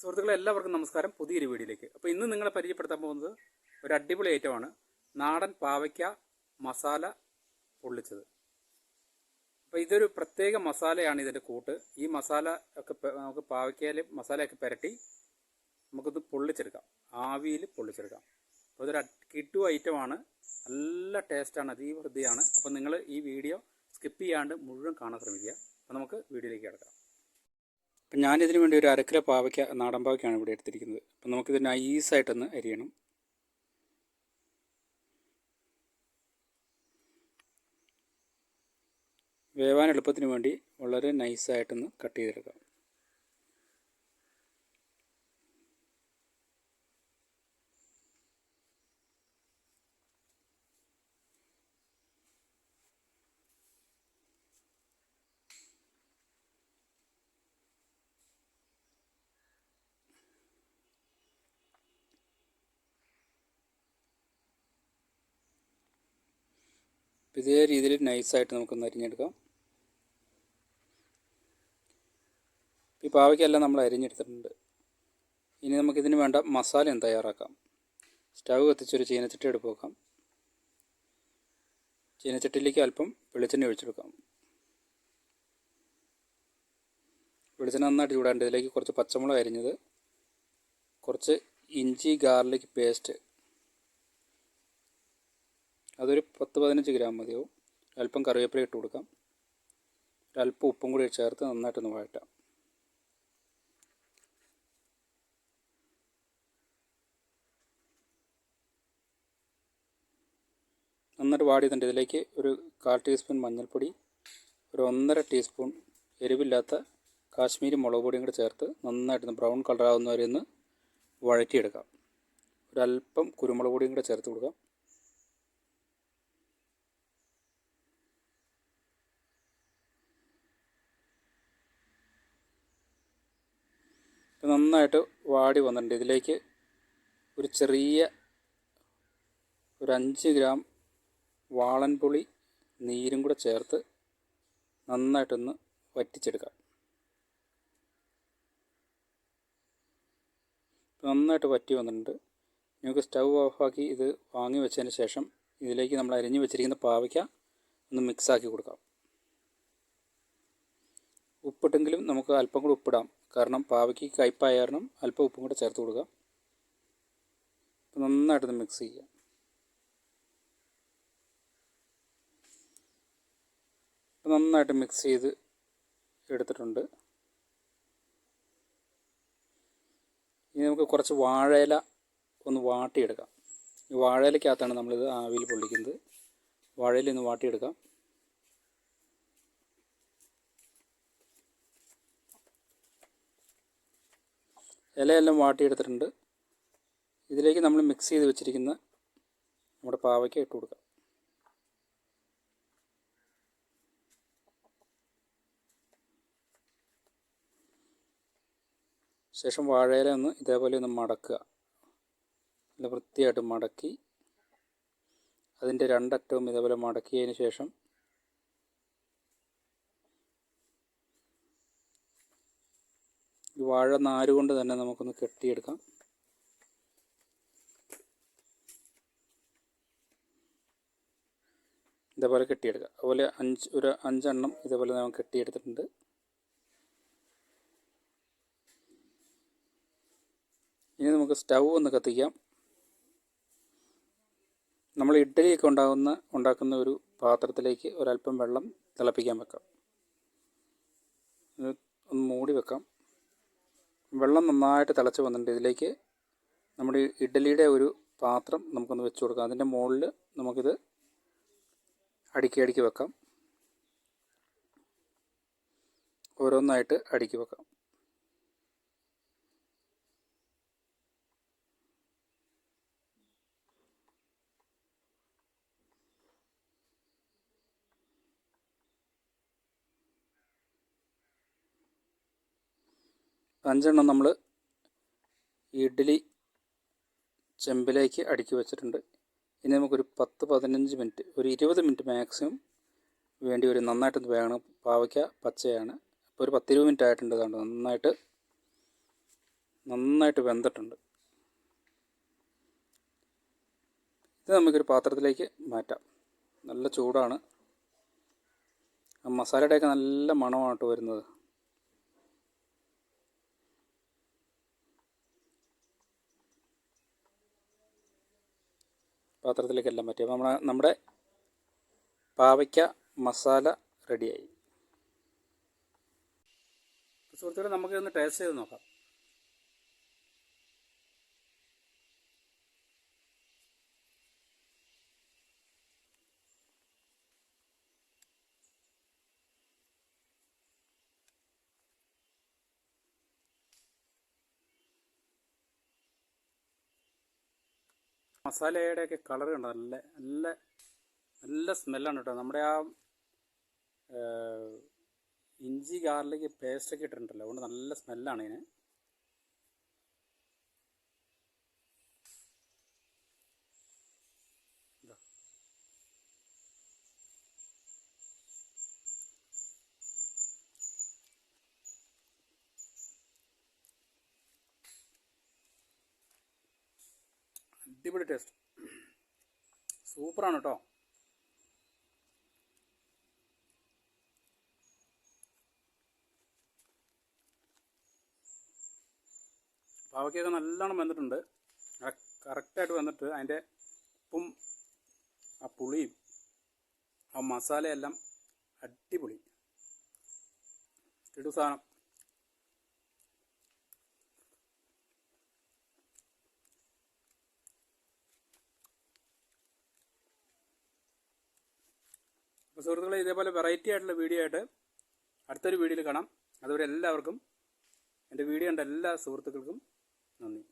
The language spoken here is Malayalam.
സുഹൃത്തുക്കളെ എല്ലാവർക്കും നമസ്കാരം. പുതിയൊരു വീഡിയോയിലേക്ക്. അപ്പോൾ ഇന്ന് നിങ്ങളെ പരിചയപ്പെടുത്താൻ പോകുന്നത് ഒരു അടിപൊളി ഐറ്റമാണ്. നാടൻ പാവയ്ക്ക മസാല പൊള്ളിച്ചത്. അപ്പോൾ ഇതൊരു പ്രത്യേക മസാലയാണ് ഇതിന്റെ കൂട്ട്. ഈ മസാല ഒക്കെ നമുക്ക് പാവയ്ക്കയിൽ മസാലയൊക്കെ പുരട്ടി നമുക്കിത് പൊള്ളിച്ചെടുക്കാം. ആവിയിൽ പൊള്ളിച്ചെടുക്കാം. അപ്പോൾ ഇതൊരു കിട്ടു ഐറ്റമാണ്. നല്ല ടേസ്റ്റാണ് അതീവ അപ്പോൾ നിങ്ങൾ ഈ വീഡിയോ സ്കിപ്പ് ചെയ്യാണ്ട് മുഴുവൻ കാണാൻ ശ്രമിക്കുക. അപ്പോൾ നമുക്ക് വീഡിയോയിലേക്ക് കിടക്കാം. അപ്പം ഞാനിതിന് വേണ്ടി ഒരു അരക്കിലോ പാവയ്ക്ക നാടൻ പാവയ്ക്കാണ് ഇവിടെ എടുത്തിരിക്കുന്നത്. അപ്പം നമുക്കിത് നൈസായിട്ടൊന്ന് അരിയണം. വേവാൻ എളുപ്പത്തിന് വേണ്ടി വളരെ നൈസായിട്ടൊന്ന് കട്ട് ചെയ്തെടുക്കാം. ഇതേ രീതിയിൽ നൈസായിട്ട് നമുക്കൊന്ന് അരിഞ്ഞെടുക്കാം. ഈ പാവയ്ക്കെല്ലാം നമ്മൾ അരിഞ്ഞെടുത്തിട്ടുണ്ട്. ഇനി നമുക്കിതിന് വേണ്ട മസാലയും തയ്യാറാക്കാം. സ്റ്റവ് കത്തിച്ചൊരു ചീനച്ചട്ടി എടുപ്പ് വെക്കാം. ചീനച്ചട്ടിയിലേക്ക് അല്പം വെളിച്ചെണ്ണ ഒഴിച്ചെടുക്കാം വെളിച്ചെണ്ണ നന്നായിട്ട് ചൂടാണ്ട് ഇതിലേക്ക് കുറച്ച് പച്ചമുളക് അരിഞ്ഞത് കുറച്ച് ഇഞ്ചി ഗാർലിക് പേസ്റ്റ് അതൊരു പത്ത് പതിനഞ്ച് ഗ്രാം മതിയാവും. അല്പം കറിവേപ്പില ഇട്ട് കൊടുക്കാം. ഒരല്പം ഉപ്പും കൂടി ചേർത്ത് നന്നായിട്ടൊന്ന് വഴറ്റാം. നന്നായിട്ട് വാടിയതുണ്ട് ഇതിലേക്ക് ഒരു കാൽ ടീസ്പൂൺ മഞ്ഞൾപ്പൊടി ഒരു ഒന്നര ടീസ്പൂൺ എരിവില്ലാത്ത കാശ്മീരി മുളക് പൊടിയും കൂടി ചേർത്ത് നന്നായിട്ടൊന്ന് ബ്രൗൺ കളറാകുന്ന വരെ ഒന്ന് വഴറ്റിയെടുക്കാം. ഒരല്പം കുരുമുളക് പൊടിയും കൂടെ ചേർത്ത് കൊടുക്കാം. നന്നായിട്ട് വാടി വന്നിട്ടുണ്ട്. ഇതിലേക്ക് ഒരു ചെറിയ ഒരു അഞ്ച് ഗ്രാം വാളൻപുളി നീരും കൂടെ ചേർത്ത് നന്നായിട്ടൊന്ന് വറ്റിച്ചെടുക്കാം. നന്നായിട്ട് വറ്റി വന്നിട്ടുണ്ട്. നമുക്ക് സ്റ്റൗ ഓഫാക്കി ഇത് വാങ്ങി വെച്ചതിന് ശേഷം ഇതിലേക്ക് നമ്മൾ അരിഞ്ഞു വെച്ചിരിക്കുന്ന പാവയ്ക്ക ഒന്ന് മിക്സാക്കി കൊടുക്കാം. ഉപ്പിട്ടെങ്കിലും നമുക്ക് അല്പം കൂടി ഉപ്പിടാം. കാരണം പാവയ്ക്ക് കയ്പായ കാരണം അല്പം ഉപ്പും കൂടെ ചേർത്ത് കൊടുക്കുക. നന്നായിട്ടൊന്ന് മിക്സ് ചെയ്യുക. നന്നായിട്ട് മിക്സ് ചെയ്ത് എടുത്തിട്ടുണ്ട്. ഇനി നമുക്ക് കുറച്ച് വാഴയില ഒന്ന് വാട്ടിയെടുക്കാം. ഈ വാഴയിലക്കകത്താണ് നമ്മളിത് ആവിയിൽ പൊള്ളിക്കുന്നത്. വാഴയില ഒന്ന് വാട്ടിയെടുക്കാം. ഇലയെല്ലാം വാട്ടിയെടുത്തിട്ടുണ്ട്. ഇതിലേക്ക് നമ്മൾ മിക്സ് ചെയ്ത് വെച്ചിരിക്കുന്ന നമ്മുടെ പാവയ്ക്ക ഇട്ട് കൊടുക്കാം. ശേഷം വാഴയില ഒന്ന് ഇതേപോലെ ഒന്ന് മടക്കുക. നല്ല വൃത്തിയായിട്ട് മടക്കി അതിന്റെ രണ്ടറ്റവും ഇതേപോലെ മടക്കിയതിന് ശേഷം ഈ വാഴ നാര് കൊണ്ട് തന്നെ നമുക്കൊന്ന് കെട്ടിയെടുക്കാം. ഇതേപോലെ കെട്ടിയെടുക്കാം. അതുപോലെ അഞ്ച് ഒരു അഞ്ചെണ്ണം ഇതേപോലെ നമുക്ക് കെട്ടിയെടുത്തിട്ടുണ്ട്. ഇനി നമുക്ക് സ്റ്റൗ ഒന്ന് കത്തിക്കാം. നമ്മൾ ഇഡ്ഡലിയൊക്കെ ഉണ്ടാകുന്ന ഉണ്ടാക്കുന്ന ഒരു പാത്രത്തിലേക്ക് ഒരല്പം വെള്ളം തിളപ്പിക്കാൻ വെക്കാം. ഒന്ന് മൂടി വെക്കാം. വെള്ളം നന്നായിട്ട് തിളച്ച് വന്നിട്ടുണ്ട്. ഇതിലേക്ക് നമ്മുടെ ഇഡ്ഡലിയുടെ ഒരു പാത്രം നമുക്കൊന്ന് വെച്ച് കൊടുക്കാം. അതിന്റെ മുകളിൽ നമുക്കിത് അടുക്കി അടുക്കി വെക്കാം. ഓരോന്നായിട്ട് അടുക്കി വെക്കാം. അഞ്ചെണ്ണം നമ്മൾ ഇഡ്ഡലി ചെമ്പിലേക്ക് അടുക്കി വെച്ചിട്ടുണ്ട്. ഇനി നമുക്കൊരു പത്ത് പതിനഞ്ച് മിനിറ്റ് ഒരു ഇരുപത് മിനിറ്റ് മാക്സിമം വേണ്ടി ഒരു നന്നായിട്ടൊന്ന് വേണം. പാവയ്ക്ക പച്ചയാണ്. അപ്പോൾ ഒരു പത്തിരുപത് മിനിറ്റ് ആയിട്ടുണ്ട് അതുകൊണ്ട് നന്നായിട്ട് നന്നായിട്ട് വെന്തിട്ടുണ്ട്. ഇത് നമുക്കൊരു പാത്രത്തിലേക്ക് മാറ്റാം. നല്ല ചൂടാണ്. മസാലയുടെയൊക്കെ നല്ല മണമാണ് കേട്ടോ വരുന്നത്. പാത്രത്തിലേക്കെല്ലാം മാറ്റിയപ്പോൾ നമ്മുടെ നമ്മുടെ പാവയ്ക്ക മസാല റെഡിയായി. സുഹൃത്തുക്കളെ നമുക്ക് ഒന്ന് ടേസ്റ്റ് ചെയ്ത് നോക്കാം. മസാലയുടെയൊക്കെ കളർ കണ്ടോ? നല്ല നല്ല നല്ല സ്മെല്ലാണ് കേട്ടോ. നമ്മുടെ ആ ഇഞ്ചി ഗാർലിക് പേസ്റ്റൊക്കെ ഇട്ടിട്ടുണ്ടല്ലോ. അതുകൊണ്ട് നല്ല സ്മെല്ലാണ് ഇതിന്. അടിപൊളി ടേസ്റ്റ് സൂപ്പറാണ് കേട്ടോ പാവയ്ക്കൊക്കെ നല്ലോണം വന്നിട്ടുണ്ട് കറക്റ്റായിട്ട് വന്നിട്ട് അതിന്റെ ഉപ്പും ആ പുളിയും ആ മസാലയെല്ലാം അടിപൊളി. ഇടു സാധനം. അപ്പോൾ സുഹൃത്തുക്കളെ ഇതേപോലെ വെറൈറ്റി ആയിട്ടുള്ള വീഡിയോ ആയിട്ട് അടുത്തൊരു വീഡിയോയിൽ കാണാം. അതുവരെ എല്ലാവർക്കും എന്റെ വീഡിയോ കണ്ട എല്ലാ സുഹൃത്തുക്കൾക്കും നന്ദി.